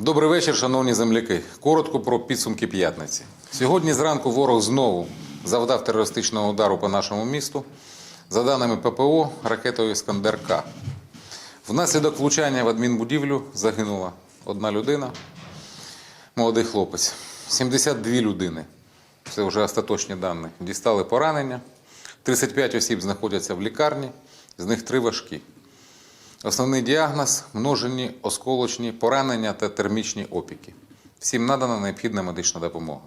Добрий вечір, шановні земляки. Коротко про підсумки п'ятниці. Сьогодні зранку ворог знову завдав терористичного удару по нашому місту. За даними ППО, ракетою Іскандер К. Внаслідок влучання в адмінбудівлю загинула одна людина, молодий хлопець. 72 людини. Це вже остаточні дані. Дістали поранення. 35 осіб знаходяться в лікарні, з них три важкі. Основний діагноз множені осколочні поранення та термічні опіки. Всім надана необхідна медична допомога.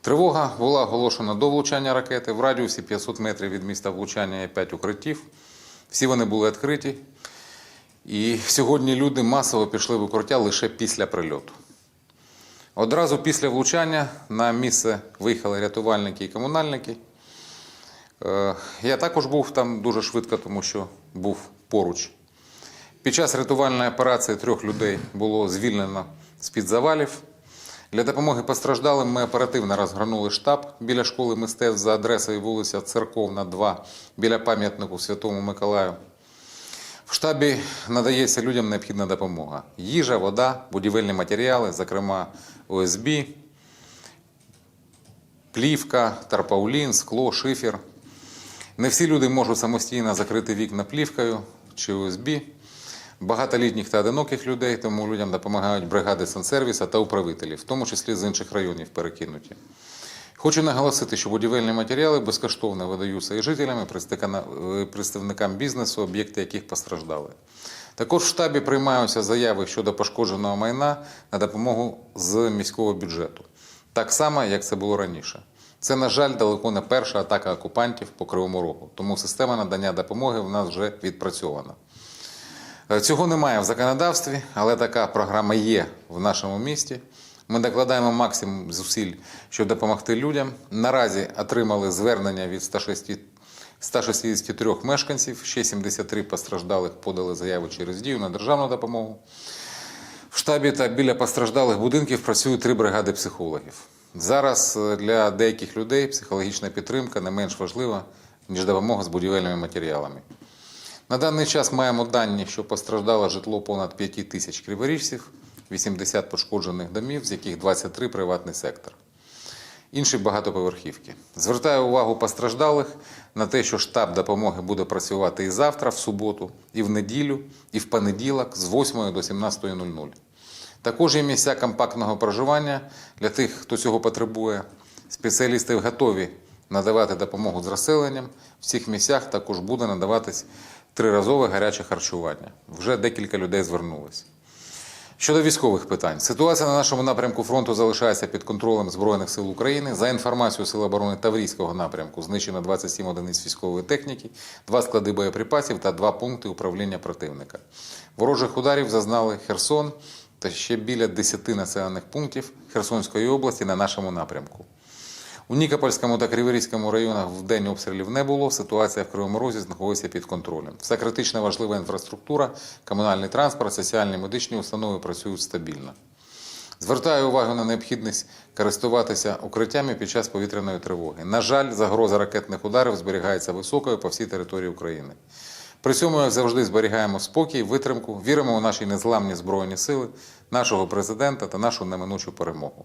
Тривога була оголошена до влучання ракети. В радіусі 500 метрів від міста влучання є 5 укриттів. Всі вони були відкриті. І сьогодні люди масово пішли в укриття лише після прильоту. Одразу після влучання на місце виїхали рятувальники і комунальники. Е, Я також був там дуже швидко, тому що був поруч. Під час рятувальної операції трьох людей було звільнено з-під завалів. Для допомоги постраждалим ми оперативно розгорнули штаб біля школи мистецтв за адресою вулиця Церковна, 2, біля пам'ятнику Святому Миколаю. В штабі надається людям необхідна допомога: їжа, вода, будівельні матеріали, зокрема ОСБ, плівка, тарпаулін, скло, шифер. Не всі люди можуть самостійно закрити вікна плівкою чи ОСБ. Багато літніх та одиноких людей, тому людям допомагають бригади сансервіса та управителі, в тому числі з інших районів перекинуті. Хочу наголосити, що будівельні матеріали безкоштовно видаються і жителям, і е, представникам бізнесу, об'єкти яких постраждали. Також в штабі приймаються заяви щодо пошкодженого майна на допомогу з міського бюджету. Так само, як це було раніше. Це, на жаль, далеко не перша атака окупантів по Кривому Рогу, тому система надання допомоги в нас вже відпрацьована. Е, Цього немає в законодавстві, але така програма є в нашому місті. Ми докладаємо максимум зусиль, щоб допомогти людям. Наразі отримали звернення від 106 163 мешканців, ще 73 постраждалих подали заяви через дію на державну допомогу. В штабі та біля постраждалих будинків працюють три бригади психологів. Зараз е, для деяких людей психологічна підтримка не менш важлива, ніж допомога з будівельними матеріалами. На даний час маємо дані, що постраждало житло понад 5 тисяч криворіжців, 80 пошкоджених домів, з яких 23 приватний сектор. Інші багатоповерхівки. Звертаю увагу постраждалих на те, що штаб допомоги буде працювати і завтра, в суботу, і в неділю, і в понеділок з 8 до 17.00. Також є місця компактного проживання для тих, хто цього потребує. Спеціалісти готові надавати допомогу з розселенням. В цих місцях також буде надаватись триразове гаряче харчування. Вже декілька людей звернулись. Щодо військових питань, ситуація на нашому напрямку фронту залишається під контролем Збройних сил України. За інформацією Сил оборони Таврійського напрямку знищено 27 одиниць військової техніки, два склади боєприпасів та два пункти управління противника. Ворожих ударів зазнали Херсон та ще біля 10 населених пунктів Херсонської області на нашому напрямку. У Нікопольському та Криворізькому районах в день обстрілів не було. Ситуація в Кривому Розі знаходиться під контролем. Вся критично важлива інфраструктура, комунальний транспорт, соціальні медичні установи працюють стабільно. Звертаю увагу на необхідність користуватися укриттями під час повітряної тривоги. На жаль, загроза ракетних ударів зберігається високою по всій території України. При цьому, як завжди, зберігаємо спокій, витримку, віримо у наші незламні збройні сили, нашого президента та нашу неминучу перемогу.